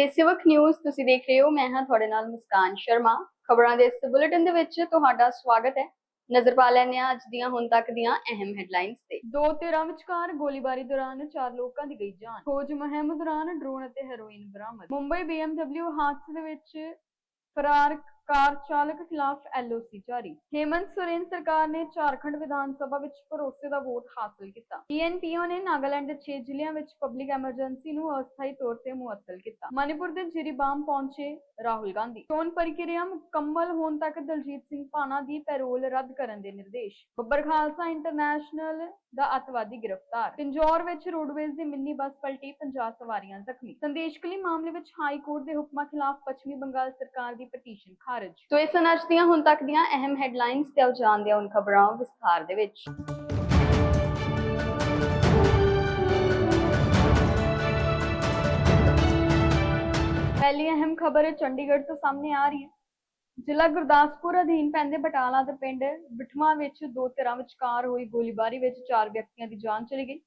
ਤੇ ਸਿਵਕ ਨਿਊਜ਼ ਤੁਸੀਂ ਦੇਖ ਰਹੇ ਹੋ, ਮੈਂ ਹਾਂ ਤੁਹਾਡੇ ਨਾਲ ਮੁਸਕਾਨ ਸ਼ਰਮਾ। ਖਬਰਾਂ ਦੇ ਇਸ ਬੁਲੇਟਿਨ ਦੇ ਵਿੱਚ ਤੁਹਾਡਾ ਸਵਾਗਤ ਹੈ। ਨਜ਼ਰ ਪਾ ਲੈਂਦੇ ਹਾਂ ਅੱਜ ਦੀਆਂ, ਹੁਣ ਤੱਕ ਦੀਆਂ ਅਹਿਮ ਹੈਡਲਾਈਨਸ ਤੇ। ਦੋ ਧਿਰਾਂ ਵਿਚਕਾਰ ਗੋਲੀਬਾਰੀ ਦੌਰਾਨ ਚਾਰ ਲੋਕਾਂ ਦੀ ਗਈ ਜਾਨ। ਖੋਜ ਮੁਹਿੰਮ ਦੌਰਾਨ ਡਰੋਨ ਅਤੇ ਹੈਰੋਇਨ ਬਰਾਮਦ। ਮੁੰਬਈ BMW ਹਾਦਸੇ ਦੇ ਵਿੱਚ ਫਰਾਰ ਕਾਰ ਚਾਲਕ ਖਿਲਾਫ ਐਲਓਸੀ ਜਾਰੀ। ਹੇਮੰਤ ਸੋਰੇਨ ਸਰਕਾਰ ਨੇ ਝਾਰਖੰਡ ਵਿਧਾਨ ਸਭਾ ਵਿੱਚ ਭਰੋਸੇ ਦਾ ਵੋਟ ਹਾਸਲ ਕੀਤਾ। ਪੀਐਨਪੀਓ ਨੇ ਨਾਗਾਲੈਂਡ ਦੇ 6 ਜ਼ਿਲ੍ਹਿਆਂ ਵਿੱਚ ਪਬਲਿਕ ਐਮਰਜੈਂਸੀ ਨੂੰ ਅਸਥਾਈ ਤੌਰ ਤੇ ਮੁਅੱਤਲ ਕੀਤਾ। ਮਨੀਪੁਰ ਦੇ ਜਿਰੀਬਾਮ ਪਹੁੰਚੇ ਰਾਹੁਲ ਗਾਂਧੀ। ਚੋਣ ਪ੍ਰਕਿਰਿਆ ਮੁਕੰਮਲ ਹੋਣ ਤੱਕ ਦਲਜੀਤ ਸਿੰਘ ਭਾਣਾ ਦੀ ਪੈਰੋਲ ਰੱਦ ਕਰਨ ਦੇ ਨਿਰਦੇਸ਼। ਬੱਬਰ ਖਾਲਸਾ ਇੰਟਰਨੈਸ਼ਨਲ ਦਾ ਅੱਤਵਾਦੀ ਗ੍ਰਿਫਤਾਰ। ਪਿੰਜੌਰ ਵਿੱਚ ਰੋਡਵੇਜ਼ ਦੀ ਮਿੰਨੀ ਬੱਸ ਪਲਟੀ 50 ਸਵਾਰੀਆਂ ਜ਼ਖਮੀ। ਸੰਦੇਸ਼ਕਲੀ ਮਾਮਲੇ ਵਿੱਚ ਹਾਈ ਕੋਰਟ ਦੇ ਹੁਕਮਾਂ ਖਿਲਾਫ ਪੱਛਮੀ ਬੰਗਾਲ ਸਰਕਾਰ ਦੀ ਪਟੀਸ਼ਨ ਖਾਰਜ। ਸੋ ਇਸ ਸਨ ਦੀਆਂ ਹੁਣ ਤੱਕ ਦੀਆਂ ਅਹਿਮ ਹੈਡਲਾਈਨਸ ਤੇ ਆਓ ਜਾਣਦੇ ਹਾਂ ਉਨ ਖਬਰਾਂ ਵਿਸਥਾਰ ਦੇ ਵਿੱਚ। ਪਹਿਲੀ ਅਹਿਮ ਖਬਰ ਚੰਡੀਗੜ੍ਹ ਤੋਂ ਸਾਹਮਣੇ ਆ ਰਹੀ ਹੈ। ਜ਼ਿਲ੍ਹਾ ਗੁਰਦਾਸਪੁਰ ਅਧੀਨ ਪੈਂਦੇ ਬਟਾਲਾ ਦੇ ਪਿੰਡ ਬਿਠਵਾ ਵਿੱਚ ਦੋ ਧਿਰਾਂ ਵਿਚਕਾਰ ਹੋਈ ਗੋਲੀਬਾਰੀ ਵਿੱਚ ਚਾਰ ਵਿਅਕਤੀਆਂ ਦੀ ਜਾਨ ਚਲੀ ਗਈ।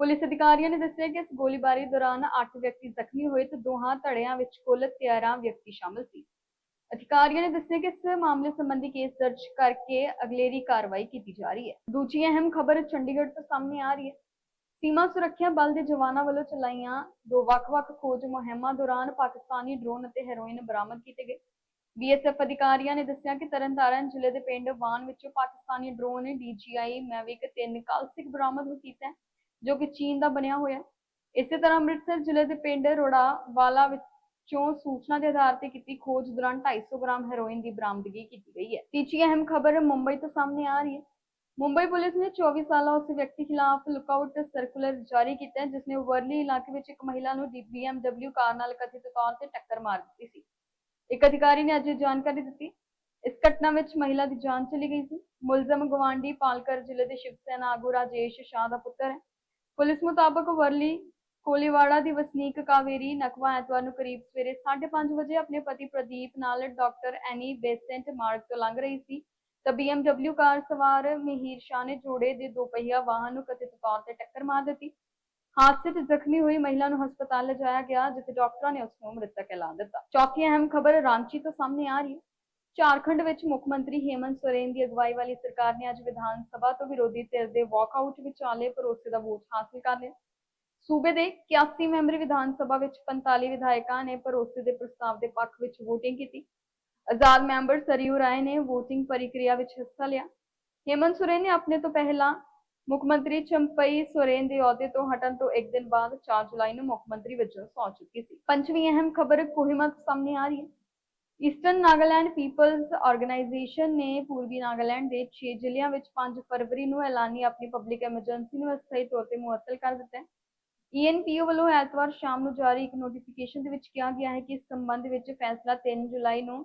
ਪੁਲਿਸ ਅਧਿਕਾਰੀਆਂ ਨੇ ਦੱਸਿਆ ਕਿ ਇਸ ਗੋਲੀਬਾਰੀ ਦੌਰਾਨ 8 ਵਿਅਕਤੀ ਜ਼ਖਮੀ ਹੋਏ ਤੇ ਦੋਹਾਂ ਧੜਿਆਂ ਵਿੱਚ ਕੁੱਲ 13 ਵਿਅਕਤੀ ਸ਼ਾਮਲ ਸੀ। ਅਧਿਕਾਰੀਆਂ ਨੇ ਦੱਸਿਆ ਕਿ ਇਸ ਮਾਮਲੇ ਸੰਬੰਧੀ ਕੇਸ ਦਰਜ ਕਰਕੇ ਅਗਲੇਰੀ ਕਾਰਵਾਈ ਕੀਤੀ ਜਾ ਰਹੀ ਹੈ। ਦੂਜੀ ਅਹਿਮ ਖਬਰ ਚੰਡੀਗੜ੍ਹ ਤੋਂ ਸਾਹਮਣੇ ਆ ਰਹੀ ਹੈ। ਸੀਮਾ ਸੁਰੱਖਿਆ ਬਲ ਦੇ ਜਵਾਨਾਂ ਵੱਲੋਂ ਚਲਾਈਆਂ ਦੋ ਵੱਖ-ਵੱਖ ਖੋਜ ਮੁਹਿੰਮਾਂ ਦੌਰਾਨ ਪਾਕਿਸਤਾਨੀ ਡਰੋਨ ਅਤੇ ਹੈਰੋਇਨ ਬਰਾਮਦ ਕੀਤੇ ਗਏ। ਬੀਐਸਐਫ ਅਧਿਕਾਰੀਆਂ ਨੇ ਦੱਸਿਆ ਕਿ ਤਰਨਤਾਰਨ ਜ਼ਿਲ੍ਹੇ ਦੇ ਪਿੰਡ ਵਾਨ ਵਿੱਚੋਂ ਪਾਕਿਸਤਾਨੀ ਡਰੋਨ ਡੀਜੀਆਈ ਮੈਵਿਕ 3 ਕਾਲਸਿਕ ਬਰਾਮਦ ਕੀਤਾ ਜੋ ਕਿ ਚੀਨ ਦਾ ਬਣਿਆ ਹੋਇਆ ਇਸੇ ਤਰ੍ਹਾਂ ਅੰਮ੍ਰਿਤਸਰ ਜ਼ਿਲ੍ਹੇ ਦੇ ਪਿੰਡ ਰੋੜਾਵਾਲਾ ਵਿੱਚੋਂ ਸੂਚਨਾ ਦੇ ਆਧਾਰ ਤੇ ਕੀਤੀ ਖੋਜ ਦੌਰਾਨ 250 ਗ੍ਰਾਮ ਹੈਰੋਇਨ ਦੀ ਬਰਾਮਦਗੀ ਕੀਤੀ ਗਈ ਹੈ। ਤੀਜੀ ਅਹਿਮ ਖਬਰ ਮੁੰਬਈ ਤੋਂ ਸਾਹਮਣੇ ਆ ਰਹੀ ਹੈ। ਮੁੰਬਈ ਪੁਲਿਸ ਨੇ 24 ਸਾਲਾ ਉਸ ਵਿਅਕਤੀ ਖਿਲਾਫ ਲੁੱਕਆਊਟ ਸਰਕੂਲਰ ਜਾਰੀ ਕੀਤਾ ਜਿਸ ਨੇ ਵਰਲੀ ਇਲਾਕੇ ਵਿੱਚ ਇੱਕ ਮਹਿਲਾ ਨੂੰ BMW ਕਾਰ ਨਾਲ ਕਥਿਤ ਤੌਰ ਤੇ ਟੱਕਰ ਮਾਰ ਦਿੱਤੀ ਸੀ। ਇੱਕ ਅਧਿਕਾਰੀ ਨੇ ਅੱਜ ਜਾਣਕਾਰੀ ਦਿੱਤੀ। ਇਸ ਘਟਨਾ ਵਿੱਚ ਮਹਿਲਾ ਦੀ ਜਾਨ ਚਲੀ ਗਈ ਸੀ। ਮੁਲਜ਼ਮ ਗਵਾਂਡੀ ਪਾਲਕਰ ਜ਼ਿਲ੍ਹੇ ਦੇ ਸ਼ਿਵ ਸੈਨਾ ਆਗੂ ਰਾਜੇਸ਼ ਸ਼ਾਹ ਦਾ ਪੁੱਤਰ ਹੈ। ਪੁਲਿਸ ਮੁਤਾਬਕ ਵਰਲੀ ਕੋਲੀਵਾੜਾ ਦੀ ਵਸਨੀਕ ਕਾਵੇਰੀ ਨਕਵਾ ਐਤਵਾਰ ਨੂੰ ਕਰੀਬ ਸਵੇਰੇ 5:30 ਵਜੇ ਆਪਣੇ ਪਤੀ ਪ੍ਰਦੀਪ ਨਾਲ ਡਾਕਟਰ ਐਨੀ ਬੇਸੈਂਟ ਮਾਰਗ ਤੋਂ ਲੰਘ ਰਹੀ ਸੀ। ਤਾਂ BMW ਕਾਰ ਸਵਾਰ ਮਿਹੀਰ ਸ਼ਾਹ ਨੇ ਜੋੜੇ ਦੇ ਦੋ ਪਹੀਆ ਵਾਹਨ ਨੂੰ ਕਥਿਤ ਤੌਰ ਤੇ ਟੱਕਰ ਮਾਰ ਦਿੱਤੀ। ਹਾਦਸੇ 'ਚ ਜ਼ਖਮੀ ਹੋਈ ਮਹਿਲਾ ਨੂੰ ਹਸਪਤਾਲ ਲਿਜਾਇਆ ਗਿਆ, ਜਿੱਥੇ ਡਾਕਟਰਾਂ ਨੇ ਉਸ ਨੂੰ ਮ੍ਰਿਤਕ ਐਲਾਨ ਦਿੱਤਾ। ਚੌਥੀ ਅਹਿਮ ਖਬਰ ਰਾਂਚੀ ਤੋਂ ਸਾਹਮਣੇ ਆ ਰਹੀ ਹੈ। ਝਾਰਖੰਡ ਵਿੱਚ ਮੁੱਖ ਮੰਤਰੀ ਹੇਮੰਤ ਸੋਰੇਨ ਦੀ ਅਗਵਾਈ ਵਾਲੀ ਸਰਕਾਰ ਨੇ ਅੱਜ ਵਿਧਾਨ ਸਭਾ ਤੋਂ ਵਿਰੋਧੀ ਧਿਰ ਦੇ ਵਾਕਆਊਟ ਵਿਚਾਲੇ ਭਰੋਸੇ ਦਾ ਵੋਟ ਹਾਸਲ ਕਰ ਲਿਆ। ਸੂਬੇ ਦੇ 81 ਮੈਂਬਰੀ ਵਿਧਾਨ ਸਭਾ ਵਿੱਚ 45 ਵਿਧਾਇਕਾਂ ਨੇ ਭਰੋਸੇ ਦੇ ਪ੍ਰਸਤਾਵ ਦੇ ਪੱਖ ਵਿੱਚ VOTING ਕੀਤੀ। ਆਜ਼ਾਦ ਮੈਂਬਰ ਸਰੀਉ ਰਾਏ ਨੇ VOTING ਪ੍ਰਕਿਰਿਆ ਵਿੱਚ ਹਿੱਸਾ ਲਿਆ। ਹੇਮੰਤ ਸੋਰੇਨ ਨੇ ਆਪਣੇ ਤੋਂ ਪਹਿਲਾਂ ਮੁੱਖ ਮੰਤਰੀ ਚੰਪਈ ਸੋਰੇਨ ਦੇ ਅਹੁਦੇ ਤੋਂ ਹਟਣ ਤੋਂ ਇੱਕ ਦਿਨ ਬਾਅਦ 4 ਜੁਲਾਈ ਨੂੰ ਮੁੱਖ ਮੰਤਰੀ ਵਜੋਂ ਸਹੁੰ ਚੁੱਕੀ ਸੀ। ਪੰਜਵੀਂ ਅਹਿਮ ਖਬਰ ਕੋਹਿਮਾ ਤੋਂ ਸਾਹਮਣੇ ਆ ਰਹੀ ਹੈ। ਈਸਟਰਨ ਨਾਗਾਲੈਂਡ ਪੀਪਲਜ਼ ਆਰਗੇਨਾਈਜੇਸ਼ਨ ਨੇ ਪੂਰਬੀ ਨਾਗਾਲੈਂਡ ਦੇ 6 ਜ਼ਿਲ੍ਹਿਆਂ ਵਿੱਚ 5 ਫਰਵਰੀ ਨੂੰ ਐਲਾਨੀ ਆਪਣੀ ਪਬਲਿਕ ਐਮਰਜੈਂਸੀ ਨੂੰ ਅਸਥਾਈ ਤੌਰ ਤੇ ਮੁਅੱਤਲ ਕਰ ਦਿੱਤਾ ਹੈ। ਈਐਨਪੀਓ ਵੱਲੋਂ ਐਤਵਾਰ ਸ਼ਾਮ ਨੂੰ ਜਾਰੀ ਇੱਕ ਨੋਟੀਫਿਕੇਸ਼ਨ ਦੇ ਵਿੱਚ ਕਿਹਾ ਗਿਆ ਹੈ ਕਿ ਇਸ ਸੰਬੰਧ ਵਿੱਚ ਫੈਸਲਾ 3 ਜੁਲਾਈ ਨੂੰ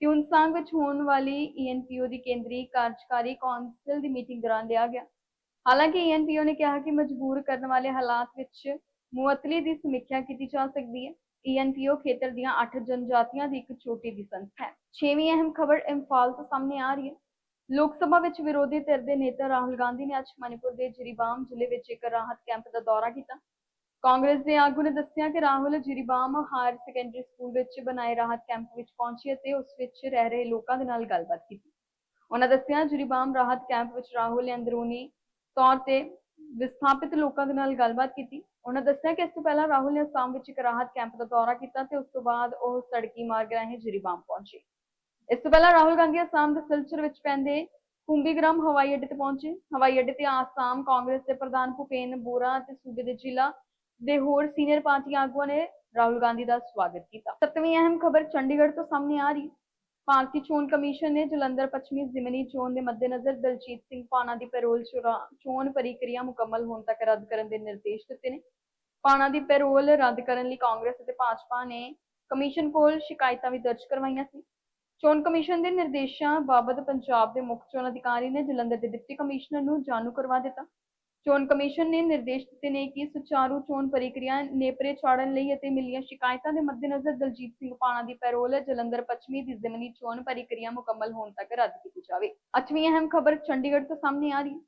ਟਿਊਨਸਾਂਗ ਵਿੱਚ ਹੋਣ ਵਾਲੀ ਈਐਨਪੀਓ ਦੀ ਕੇਂਦਰੀ ਕਾਰਜਕਾਰੀ ਕੌਂਸਲ ਦੀ ਮੀਟਿੰਗ ਦੌਰਾਨ ਲਿਆ ਗਿਆ। ਹਾਲਾਂਕਿ ਈਐਨਪੀਓ ਨੇ ਕਿਹਾ ਕਿ ਮਜਬੂਰ ਕਰਨ ਵਾਲੇ ਹਾਲਾਤ ਵਿੱਚ ਮੁਅੱਤਲੀ ਦੀ ਸਮੀਖਿਆ ਕੀਤੀ ਜਾ ਸਕਦੀ ਹੈ। ਈਐਨਪੀਓ ਖੇਤਰ ਦੀਆਂ 8 ਜਨਜਾਤੀਆਂ ਦੀ ਇੱਕ ਛੋਟੀ ਦੀ ਸੰਸਥਾ ਹੈ। ਛੇਵੀਂ ਅਹਿਮ ਖਬਰ ਇੰਫਾਲ ਤੋਂ ਸਾਹਮਣੇ ਆ ਰਹੀ ਹੈ। ਲੋਕ ਸਭਾ ਵਿੱਚ ਵਿਰੋਧੀ ਧਿਰ ਦੇ ਨੇਤਾ ਰਾਹੁਲ ਗਾਂਧੀ ਨੇ ਅੱਜ ਮਨੀਪੁਰ ਦੇ ਜਿਰੀਬਾਮ ਜ਼ਿਲ੍ਹੇ ਵਿੱਚ ਇੱਕ ਰਾਹਤ ਕੈਂਪ ਦਾ ਦੌਰਾ ਕੀਤਾ। ਕਾਂਗਰਸ ਦੇ ਆਗੂ ਨੇ ਦੱਸਿਆ ਕਿ Rahul Jiribam higher secondary school ਵਿੱਚ ਬਣਾਏ ਰਾਹਤ ਕੈਂਪ ਵਿੱਚ ਪਹੁੰਚੇ ਅਤੇ ਉਸ ਵਿੱਚ ਰਹਿ ਰਹੇ ਲੋਕਾਂ ਦੇ ਨਾਲ ਗੱਲਬਾਤ ਕੀਤੀ। ਉਹਨਾਂ ਦੱਸਿਆ, ਜਿਰੀਬਾਮ ਰਾਹਤ ਕੈਂਪ ਵਿੱਚ ਰਾਹੁਲ ਨੇ ਅੰਦਰੂਨੀ ਤੌਰ ਤੇ ਵਿਸਥਾਪਿਤ ਲੋਕਾਂ ਦੇ ਨਾਲ ਗੱਲਬਾਤ ਕੀਤੀ। ਉਹਨਾਂ ਦੱਸਿਆ ਕਿ ਇਸ ਤੋਂ ਪਹਿਲਾਂ ਰਾਹੁਲ ਨੇ ਅਸਾਮ ਵਿੱਚ ਇੱਕ ਰਾਹਤ ਕੈਂਪ ਦਾ ਦੌਰਾ ਕੀਤਾ ਤੇ ਉਸ ਤੋਂ ਬਾਅਦ ਉਹ ਸੜਕੀ ਮਾਰਗ ਰਾਹੀਂ ਜਿਰੀਬਾਮ ਪਹੁੰਚੇ। ਇਸ ਤੋਂ ਪਹਿਲਾਂ ਰਾਹੁਲ ਗਾਂਧੀ ਅਸਾਮ ਦੇ ਸਿਲਚਰ ਵਿੱਚ ਪੈਂਦੇ ਕੁੰਬੀਗ੍ਰਾਮ ਹਵਾਈ ਅੱਡੇ ਤੇ ਪਹੁੰਚੇ। ਹਵਾਈ ਅੱਡੇ ਤੇ ਆਸਾਮ ਕਾਂਗਰਸ ਦੇ ਪ੍ਰਧਾਨ ਭੁਪੇਨ ਬੋਰਾ ਅਤੇ ਸੂਬੇ ਦੇ ਜ਼ਿਲ੍ਹਾ ਦੇ ਹੋਰ ਸੀਨੀਅਰ ਪਾਰਟੀ ਆਗੂਆਂ ਨੇ ਰਾਹੁਲ ਗਾਂਧੀ ਦਾ ਸਵਾਗਤ ਕੀਤਾ। ਸੱਤਵੀਂ ਅਹਿਮ ਖਬਰ ਚੰਡੀਗੜ੍ਹ ਤੋਂ ਸਾਹਮਣੇ ਆ ਰਹੀ। ਭਾਰਤੀ ਚੋਣ ਕਮਿਸ਼ਨ ਨੇ ਜਲੰਧਰ ਪੱਛਮੀ ਜ਼ਿਮਨੀ ਚੋਣ ਦੇ ਮੱਦੇਨਜ਼ਰ ਦਲਜੀਤ ਸਿੰਘ ਪਾਣਾ ਦੀ ਪੈਰੋਲ ਚੋਣ ਪ੍ਰਕਿਰਿਆ ਮੁਕੰਮਲ ਹੋਣ ਤੱਕ ਰੱਦ ਕਰਨ ਦੇ ਨਿਰਦੇਸ਼ ਦਿੱਤੇ ਨੇ। ਪਾਣਾ ਦੀ ਪੈਰੋਲ ਰੱਦ ਕਰਨ ਲਈ ਕਾਂਗਰਸ ਅਤੇ ਭਾਜਪਾ ਨੇ ਕਮਿਸ਼ਨ ਕੋਲ ਸ਼ਿਕਾਇਤਾਂ ਵੀ ਦਰਜ ਕਰਵਾਈਆਂ ਸੀ। ਚੋਣ ਕਮਿਸ਼ਨ ਦੇ ਨਿਰਦੇਸ਼ਾਂ ਬਾਬਤ ਪੰਜਾਬ ਦੇ ਮੁੱਖ ਚੋਣ ਅਧਿਕਾਰੀ ਨੇ ਜਲੰਧਰ ਦੇ ਡਿਪਟੀ ਕਮਿਸ਼ਨਰ ਨੂੰ ਜਾਣੂ ਕਰਵਾ ਦਿੱਤਾ। ਚੋਣ ਕਮਿਸ਼ਨ ਨੇ ਨਿਰਦੇਸ਼ ਦਿੱਤੇ ਨੇ ਕਿ ਸੁਚਾਰੂ ਚੋਣ ਪ੍ਰਕਿਰਿਆ ਨੇਪਰੇ ਚਾੜਨ ਲਈ ਅਤੇ ਮਿਲੀਆਂ ਸ਼ਿਕਾਇਤਾਂ ਦੇ ਮੱਦੇਨਜ਼ਰ ਦਲਜੀਤ ਸਿੰਘ ਪਾਣਾ ਦੀ ਪੈਰੋਲ ਜਲੰਧਰ ਪੱਛਮੀ ਦੀ ਜ਼ਿਮਨੀ ਚੋਣ ਪ੍ਰਕਿਰਿਆ ਮੁਕੰਮਲ ਹੋਣ ਤੱਕ ਰੱਦ ਕੀਤੀ ਜਾਵੇ। ਅੱਠਵੀਂ ਅਹਿਮ ਖਬਰ ਚੰਡੀਗੜ੍ਹ ਤੋਂ ਸਾਹਮਣੇ ਆ ਰਹੀ ਹੈ।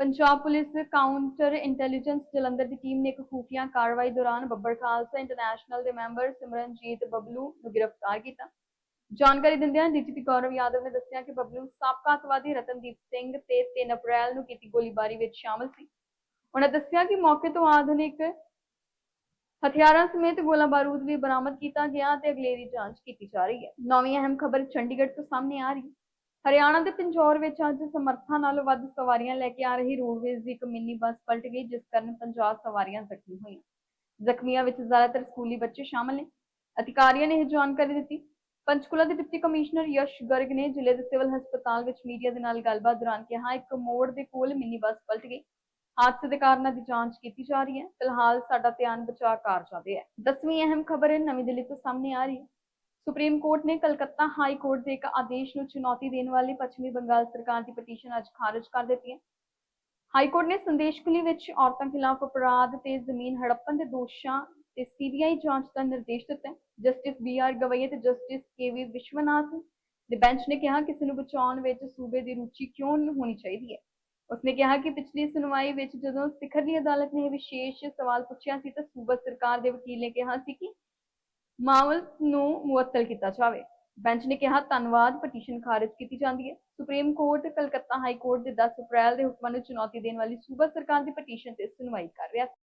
Punjab police counter intelligence Jalandhar ਦੀ ਟੀਮ ਨੇ ਇੱਕ ਖੂਫੀਆ ਕਾਰਵਾਈ ਦੌਰਾਨ ਬੱਬਰ ਖਾਲਸਾ ਇੰਟਰਨੈਸ਼ਨਲ ਦੇ ਮੈਂਬਰ ਸਿਮਰਨਜੀਤ ਬਬਲੂ ਨੂੰ ਗ੍ਰਿਫਤਾਰ ਕੀਤਾ। ਜਾਣਕਾਰੀ ਦਿੰਦਿਆਂ ਡੀਜੀਪੀ ਗੌਰਵ ਯਾਦਵ ਨੇ ਦੱਸਿਆ ਕਿ ਬਬਲੂ ਸਾਬਕਾ ਅੱਤਵਾਦੀ ਰਤਨਦੀਪ ਸਿੰਘ ਤੇ 3 ਅਪ੍ਰੈਲ ਨੂੰ ਕੀਤੀ ਗੋਲੀਬਾਰੀ ਵਿੱਚ ਸ਼ਾਮਲ ਸੀ। ਉਹਨਾਂ ਦੱਸਿਆ ਕਿ ਮੌਕੇ ਤੋਂ ਆਧੁਨਿਕ ਹਥਿਆਰਾਂ ਸਮੇਤ ਗੋਲਾ ਬਾਰੂਦ ਵੀ ਬਰਾਮਦ ਕੀਤਾ ਗਿਆ ਤੇ ਅਗਲੇਰੀ ਜਾਂਚ ਕੀਤੀ ਜਾ ਰਹੀ ਹੈ। ਨੌਵੀਂ ਅਹਿਮ ਖਬਰ ਚੰਡੀਗੜ੍ਹ ਤੋਂ ਸਾਹਮਣੇ ਆ ਰਹੀ ਹੈ। ਹਰਿਆਣਾ ਦੇ ਪੰਜੌਰ ਵਿੱਚ ਅੱਜ ਸਮਰੱਥਾ ਨਾਲੋਂ ਵੱਧ ਸਵਾਰੀਆਂ ਲੈ ਕੇ ਆ ਰਹੀ ਰੋਡਵੇਜ਼ ਦੀ ਇੱਕ ਮਿੰਨੀ ਬੱਸ ਪਲਟ ਗਈ, ਜਿਸ ਕਾਰਨ 50 ਸਵਾਰੀਆਂ ਜ਼ਖਮੀ ਹੋਈਆਂ। ਜ਼ਖਮੀਆਂ ਵਿੱਚ ਜ਼ਿਆਦਾਤਰ ਸਕੂਲੀ ਬੱਚੇ ਸ਼ਾਮਲ ਨੇ। ਅਧਿਕਾਰੀਆਂ ਨੇ ਇਹ ਜਾਣਕਾਰੀ ਦਿੱਤੀ। ਪੰਚਕੂਲਾ ਦੇ ਡਿਪਟੀ ਕਮਿਸ਼ਨਰ ਯਸ਼ ਗਰਗ ਨੇ ਜ਼ਿਲ੍ਹੇ ਦੇ ਸਿਵਲ ਹਸਪਤਾਲ ਵਿੱਚ ਮੀਡੀਆ ਦੇ ਨਾਲ ਗੱਲਬਾਤ ਦੌਰਾਨ ਕਿਹਾ, ਇੱਕ ਮੋੜ ਦੇ ਕੋਲ ਮਿੰਨੀ ਬੱਸ ਪਲਟ ਗਈ। ਹਾਦਸੇ ਦੇ ਕਾਰਨਾਂ ਦੀ ਜਾਂਚ ਕੀਤੀ ਜਾ ਰਹੀ ਹੈ। ਫਿਲਹਾਲ ਸਾਡਾ ਧਿਆਨ ਬਚਾਅ ਕਾਰਜਾਂ ਤੇ ਹੈ। ਦਸਵੀਂ ਅਹਿਮ ਖਬਰ ਨਵੀਂ ਦਿੱਲੀ ਤੋਂ ਸਾਹਮਣੇ ਆ ਰਹੀ ਹੈ। ਸੁਪਰੀਮ ਕੋਰਟ ਨੇ ਕਲਕੱਤਾ ਹਾਈ ਕੋਰਟ ਦੇ ਇੱਕ ਆਦੇਸ਼ ਨੂੰ ਚੁਣੌਤੀ ਦੇਣ ਵਾਲੀ ਪੱਛਮੀ ਬੰਗਾਲ ਸਰਕਾਰ ਦੀ ਪਟੀਸ਼ਨ ਅੱਜ ਖਾਰਜ ਕਰ ਦਿੱਤੀ ਹੈ। ਹਾਈ ਕੋਰਟ ਨੇ ਸੰਦੇਸ਼ ਕੁਲੀ ਵਿੱਚ ਔਰਤਾਂ ਖਿਲਾਫ ਅਪਰਾਧ ਤੇ ਜ਼ਮੀਨ ਹੜੱਪਣ ਦੇ ਦੋਸ਼ਾਂ ਤੇ ਸੀਬੀਆਈ ਜਾਂਚ ਦਾ ਨਿਰਦੇਸ਼ ਦਿੱਤਾ ਹੈ। ਜਸਟਿਸ ਬੀ ਆਰ ਗਵਈ ਤੇ ਜਸਟਿਸ ਕੇ ਵੀ ਵਿਸ਼ਵਨਾਥ ਦੇ ਬੈਂਚ ਨੇ ਕਿਹਾ ਕਿ ਇਸ ਨੂੰ ਬਚਾਉਣ ਵਿੱਚ ਸੂਬੇ ਦੀ ਰੁਚੀ ਕਿਉਂ ਨਹੀਂ ਹੋਣੀ ਚਾਹੀਦੀ ਹੈ। ਉਸਨੇ ਕਿਹਾ ਕਿ ਪਿਛਲੀ ਸੁਣਵਾਈ ਵਿੱਚ ਜਦੋਂ ਸਿਖਰਲੀ ਅਦਾਲਤ ਨੇ ਇਹ ਵਿਸ਼ੇਸ਼ ਸਵਾਲ ਪੁੱਛਿਆ ਸੀ ਤਾਂ ਸੂਬਾ ਸਰਕਾਰ ਦੇ ਵਕੀਲ ਨੇ ਕਿਹਾ ਸੀ ਕਿ ਮਾਮਲੇ ਨੂੰ ਮੁਅੱਤਲ ਕੀਤਾ ਜਾਵੇ। ਬੈਂਚ ਨੇ ਕਿਹਾ, ਧੰਨਵਾਦ, ਪਟੀਸ਼ਨ ਖਾਰਜ ਕੀਤੀ ਜਾਂਦੀ ਹੈ। Supreme court Calcutta high court ਦੇ 10 ਅਪ੍ਰੈਲ ਦੇ ਹੁਕਮਾਂ ਨੂੰ ਚੁਣੌਤੀ ਦੇਣ ਵਾਲੀ ਸੂਬਾ ਸਰਕਾਰ ਦੀ ਪਟੀਸ਼ਨ ਤੇ ਸੁਣਵਾਈ ਕਰ ਰਿਹਾ ਸੀ।